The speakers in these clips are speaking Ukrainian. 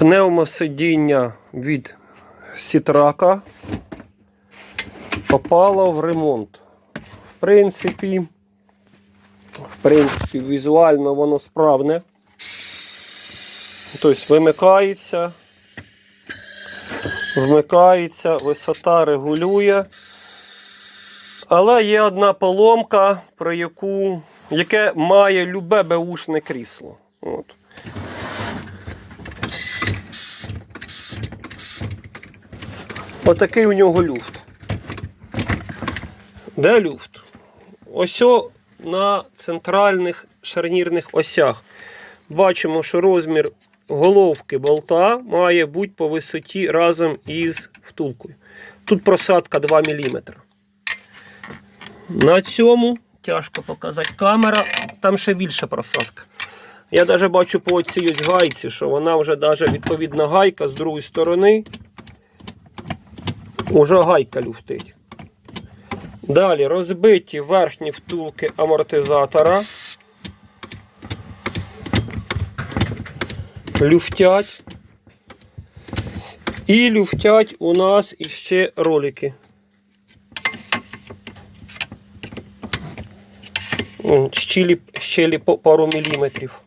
Пневмосидіння від Сітрака попало в ремонт. В принципі, в принципі, візуально воно справне. Тобто вимикається, вмикається, висота регулює. Але є одна поломка, про яку, яке має любе беушне крісло. От. Отакий у нього люфт. Де люфт? Ось на центральних шарнірних осях. Бачимо, що розмір головки болта має бути по висоті разом із втулкою. Тут просадка 2 мм. На цьому тяжко показати камера, там ще більше просадка. Я навіть бачу по цій гайці, що вона вже навіть відповідна гайка з другої сторони. Уже гайка люфтить. Далі розбиті верхні втулки амортизатора. Люфтять. І люфтять у нас іще ролики. М, Щелі, щелі по пару міліметрів.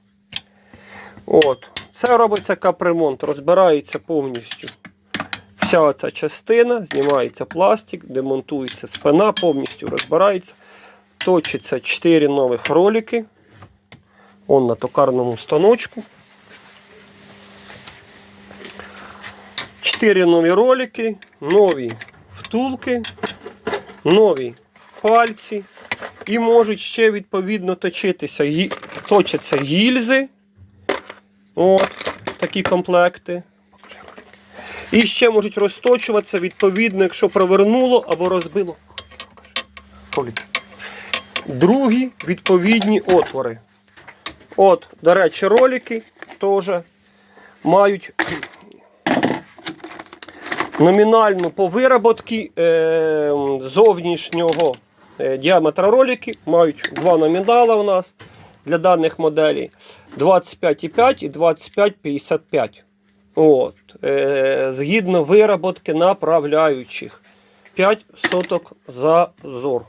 От. Це робиться капремонт, розбирається повністю. Вся ця частина, знімається пластик, демонтується спина, повністю розбирається. Точиться 4 нових ролики. Он на токарному станочку. 4 нові ролики, нові втулки, нові пальці. І можуть ще відповідно точитися, точаться гільзи. От, такі комплекти. І ще можуть розточуватися відповідно, якщо провернуло або розбило. Другі відповідні отвори. От, до речі, ролики теж мають номінальну по вироботці е, зовнішнього е, діаметра ролики. Мають два номінала у нас для даних моделей 25,5 і 25,55. От, е, згідно вироботки направляючих. 5 соток зазор.